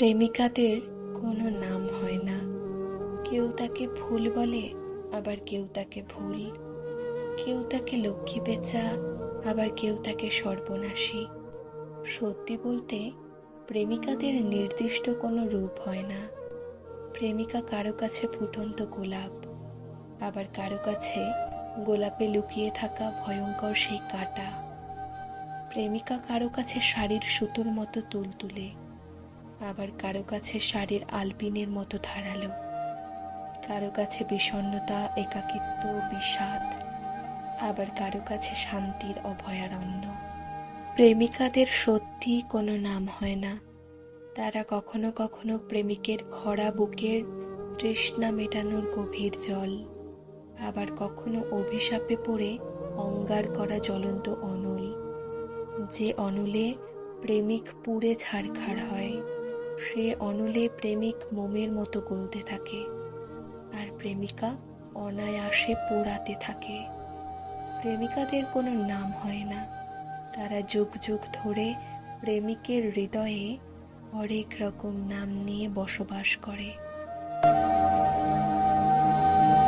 প্রেমিকাদের কোনো নাম হয় না। কেউ তাকে ফুল বলে, আবার কেউ তাকে ভুল। কেউ তাকে লক্ষ্মী পেঁচা আবার কেউ তাকে সর্বনাশী। সত্যি বলতে, প্রেমিকাদের নির্দিষ্ট কোনো রূপ হয় না। প্রেমিকা কারও কাছে ফুটন্ত গোলাপ, আবার কারও কাছে গোলাপে লুকিয়ে থাকা ভয়ঙ্কর সেই কাটা। প্রেমিকা কারও কাছে শাড়ির সুতোর মতো তুলতুলে আবার কারও কাছে শাড়ির আলপিনের মতো ধারালো। কারও কাছে বিষণ্ণতা, একাকিত্ব, বিষাদ। আবার কারও কাছে শান্তির অভয়ারণ্য। প্রেমিকাদের সত্যি কোনো নাম হয় না। তারা কখনো কখনো প্রেমিকের খরা বুকের তৃষ্ণা মেটানোর গভীর জল। আবার কখনো অভিশাপে পড়ে অঙ্গার করা জ্বলন্ত অনল। যে অনলে প্রেমিক পুড়ে ছাড়খাড় হয়। সে অনলে প্রেমিক মোমের মতো গলতে থাকে, আর প্রেমিকা অনায়াসে পোড়াতে থাকে। প্রেমিকাদের কোনো নাম হয় না। তারা যুগ যুগ ধরে প্রেমিকের হৃদয়ে হরেক রকম নাম নিয়ে বসবাস করে।